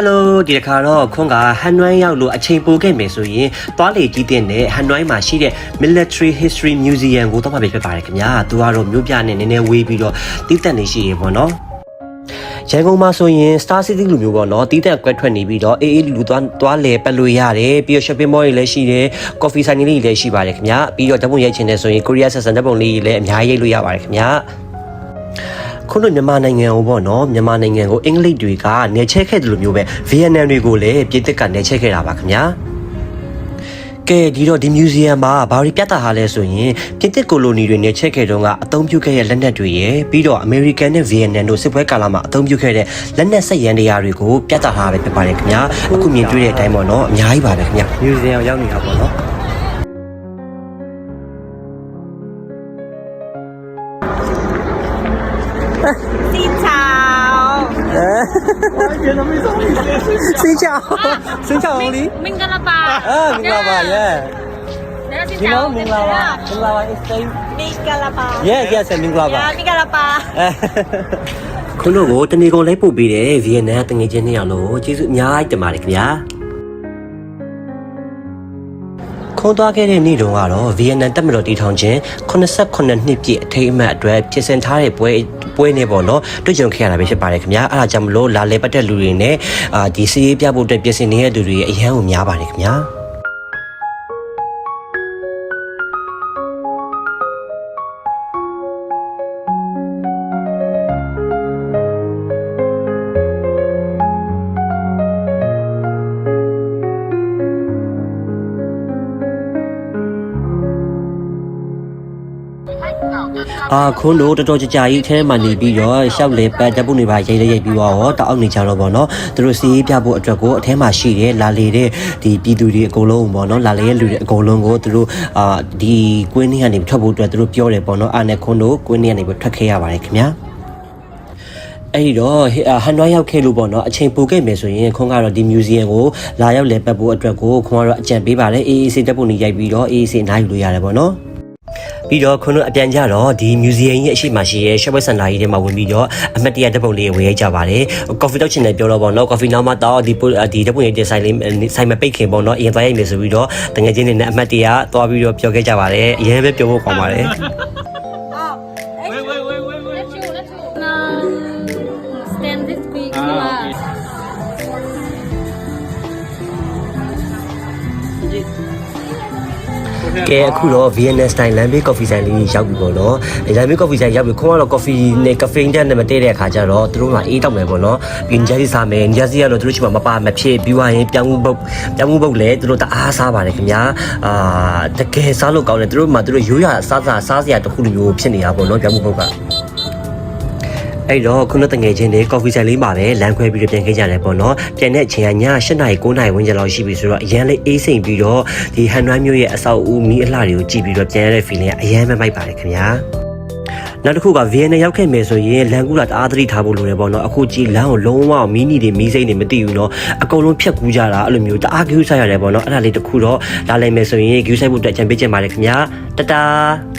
ဟယ်လိုဒီတစ်ခါတော့ခွန်ကဟန်နွိုင်းရောက်လို့အချိန်ပိုခဲ့မယ်ဆိုရင်သွားလေကြီးတဲ့နဲ့ဟန်နွိုင်းမှာရှိတဲ့ Military History Museum ကိုတော့မှာပဲဖြစ်ပါတယ်ခင်ဗျာသူကတော့မြို့ပြနဲ့နည်းနည်းဝေးပြီးတော့တည်တက်နေရှိရေပေါ့နော်ရန်ကုန်မှာဆိုရင် Star City လူမျိုးပေါ့နော်တီးတက်ကွက်ထွက်နေပြီးတော့အေးအေးလူလူသွားသွားလဲပတ်လို့ရတယ်ပြီးတော့ shopping mall တွေလည်းရှိတယ် coffee ဆိုင်တွေလည်းရှိပါတယ်ခင်ဗျာပြီးတော့ဓာတ်ပုံရိုက်ချင်တယ်ဆိုရင် Korea ဆက်ဆံဓာတ်ပုံလေးတွေလည်းအများကြီးရိုက်လို့ရပါတယ်ခင်ဗျာ ခုလိုမြန်မာနိုင်ငံကိုပေါ့နော်မြန်မာနိုင်ငံကိုအင်္ဂလိပ်တွေကနေချက်ခဲ့တယ်လို့မျိုးပဲဗီယက်နမ်တွေကိုလည်းပြည်သက်ကနေချက်ခဲ့တာပါခင်ဗျာကဲဒီတော့ဒီ museum မှာဘာတွေပြသထားလဲဆိုရင်ပြည်သက်ကိုလိုနီတွေနေချက်ခဲ့တုန်းကအသုံးပြုခဲ့တဲ့လက်နက်တွေရယ်ပြီးတော့ American နဲ့ Vietnam တို့စစ်ပွဲကာလမှာအသုံးပြုခဲ့တဲ့လက်နက်ဆက်ရန်တရားတွေကိုပြသထားပဲဖြစ်ပါတယ်ခင်ဗျာအခုမြင်တွေ့တဲ့အတိုင်းပေါ့နော်အများကြီးပါပဲခင်ဗျာ museum ရောက်နေတာပေါ့နော် Xin chào Xin chào Xin chào ông Lý Minh Gà La Ba À, mình là bà, yeah Đấy, xin You chào know, mình là bà Mình là bà is saying Minh Gà La Ba Yeah, yes, mình là bà Yeah, Minh Gà La Ba ခုတို့ကိုတနေကုန်လဲပို့ပေးတယ်ဗီယက်နမ်တငယ်ချင်းနှစ်ယောက်လို့ကျေးဇူးအများကြီးတင်ပါတယ်ခင်ဗျာ ခွန်သွားခဲ့တဲ့နေ့တုန်းကတော့ဗီယက်နမ်တပ်မတော်တည်ထောင်ခြင်း89နှစ်ပြည့်အထိမ်းအမှတ်အတွက်ပြင်ဆင်ထားတဲ့ပွဲပွဲနေပေါ့နော်တွေ့ကြုံခဲ့ရတာပဲဖြစ်ပါတယ်ခင်ဗျာအဲ့ဒါကြောင့်မလို့လာလဲပတ်တဲ့လူတွေနဲ့အာဒီစီးရေးပြဖို့အတွက်ပြင်ဆင်နေတဲ့သူတွေအရန်ကိုများပါတယ်ခင်ဗျာ အာခွန်းတို့တော်တော်ကြာကြာကြီးအထဲမှာနေပြီးတော့ရှောက်လေပတ်တပ်ပုတ်နေပါရိတ်ရိတ်ရိတ်ပြီးတော့တောက်အောင်နေကြတော့ဗောနော်သူတို့စီးပြဖို့အတွက်ကိုအထဲမှာရှိတယ်လာလေတဲ့ဒီပြည်သူတွေအကုန်လုံးဗောနော်လာလေရဲ့လူတွေအကုန်လုံးကိုသူတို့အာဒီကွင်းထဲကနေထွက်ဖို့အတွက်သူတို့ပြောတယ်ဗောနော်အာနဲ့ခွန်းတို့ကွင်းထဲကနေပြီးထွက်ခဲ့ရပါတယ်ခင်ဗျာအဲ့ဒီတော့ဟန်နွိုင်းရောက်ခဲ့လို့ပေါ့နော်အချိန်ပိုခဲ့မယ်ဆိုရင်ခွန်ကတော့ဒီ museum ကိုလာရောက်လဲပတ်ဖို့အတွက်ကိုခွန်ကတော့အကြံပေးပါတယ်အေးအေးဆေးတပ်ဖို့နေရိုက်ပြီးတော့အေးအေးဆေးနိုင်ယူလို့ရတယ်ပေါ့နော် ပြီးတော့ခုနအပြန်ကြတော့ဒီ museum ရဲ့အရှိမရှိရဲ့ shopping center ကြီးထဲမှာဝင်ပြီးတော့အမတ်တရဓာတ်ပုံလေးဝယ်ရိုက်ကြပါတယ် coffee တောက်ချင်တယ်ပြောတော့ပေါ့နော် coffee နောက်မှတော့ဒီဒီဓာတ်ပုံရဲ့ဆိုင်လေးဆိုင်မပိတ်ခင်ပေါ့နော်အရင်သွားရိုက်မယ်ဆိုပြီးတော့တငယ်ချင်းတွေနဲ့အမတ်တရသွားပြီးတော့ပြောခဲ့ကြပါတယ်အရင်ပဲပြောဖို့ကောင်းပါတယ် Oh ကဲအခုတော့ Vienna style lambe coffee ဆိုင်လေးရောက်ပြီပေါ့နော်။ lambe coffee ဆိုင်ရောက်ပြီခွန်ကတော့ coffee နဲ့ caffeine တက်နဲ့မတည့်တဲ့အခါကျတော့သူတို့ကအေးတောက်မယ်ပေါ့နော်။ပြီး Njasi စားမယ်။ Njasi ကတော့သူတို့ချိမှာမပါမဖြစ်ပြီးွားရင်ပြောင်းမှုပုတ်ပြောင်းမှုပုတ်လည်းသူတို့တအားစားပါတယ်ခင်ဗျာ။အာတကယ်စားလို့ကောင်းတယ်သူတို့မှသူတို့ရိုးရစားစားစားစရာတစ်ခုလိုမျိုးဖြစ်နေတာပေါ့နော်ပြောင်းမှုပုတ်က။ အဲ့တော့ခုနတငယ်ချင်းတွေကော်ဖီဆိုင်လေးမှာပဲလမ်းခွဲပြီးတော့ပြန်ခဲ့ကြတယ်ပေါ့နော်ပြန်တဲ့အချိန်ကည7နာရီ9နာရီဝန်းကျင်လောက်ရှိပြီဆိုတော့အရန်လေးအေးစိမ်ပြီးတော့ဒီဟန်နွိုင်းမျိုးရဲ့အဆောက်အဦမီးအလှတွေကိုကြည့်ပြီးတော့ပြန်ရတဲ့ feeling ကအရန်ပဲမိုက်ပါတယ်ခင်ဗျာနောက်တစ်ခုကဗီယက်နမ်ရောက်ခဲ့မယ်ဆိုရင်လန်ကူလာတအားသတိထားဖို့လိုတယ်ပေါ့နော်အခုကြည့်လမ်းကိုလုံးဝမီးနီတွေမီးစိမ့်တွေမသိဘူးနော်အကုန်လုံးဖြတ်ကူးကြတာအဲ့လိုမျိုးတအားကူးဆိုင်ရတယ်ပေါ့နော်အဲ့ဒါလေးတစ်ခုတော့လာလိုက်မယ်ဆိုရင်ကူးဆိုင်ဖို့အတွက်အကြံပေးချင်ပါတယ်ခင်ဗျာတတား